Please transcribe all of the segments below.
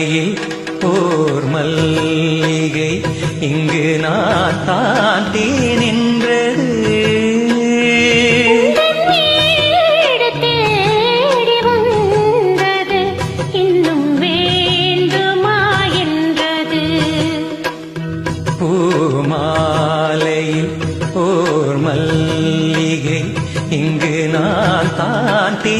மாலையில் ஓர் மல்லிகை இங்கு நான் தாண்டி நின்றது. பூமாலையில் ஓர் மல்லிகை இங்கு நான் தாண்டி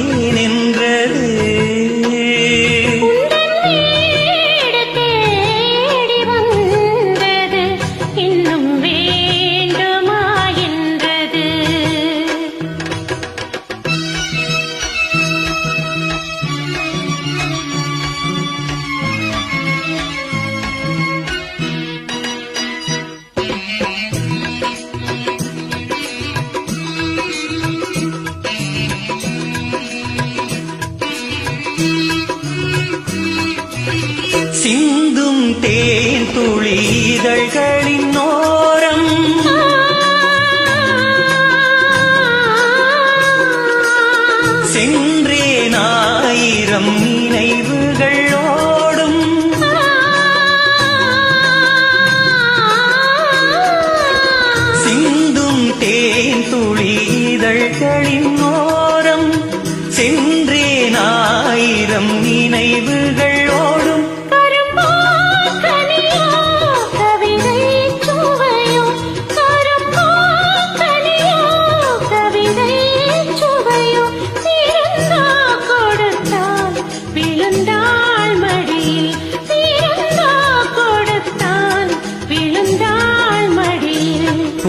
தேன் துளிதழ்களின் நோரம் சென்றேன் ஆயிரம் நினைவுகள்.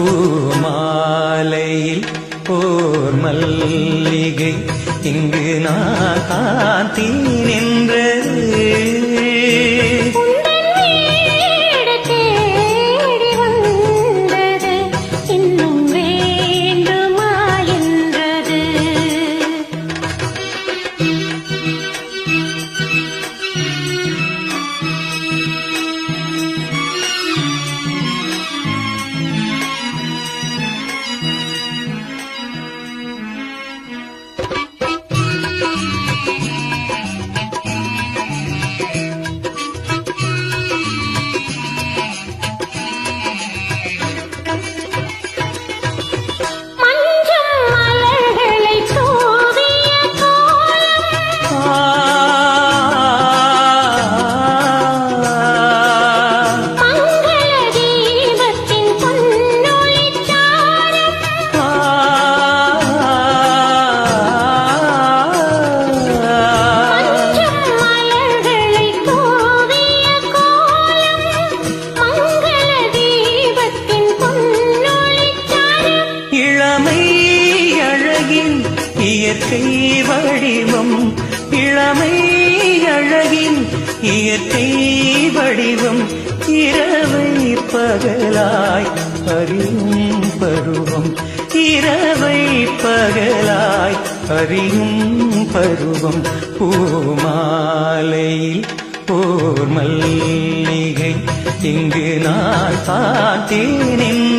பூமாலையில் ஓர் மல்லிகை இங்கு நான் காத்தீன் நின்றது இயற்கை வடிவம் இளமை அழகின் இயற்கை வடிவம் இரவை பகலாய் அறியும் பருவம். இரவை பகலாய் அறியும் பருவம். பூமாலையில் போர் மல்லிகை இங்கு நான் பார்த்தேன்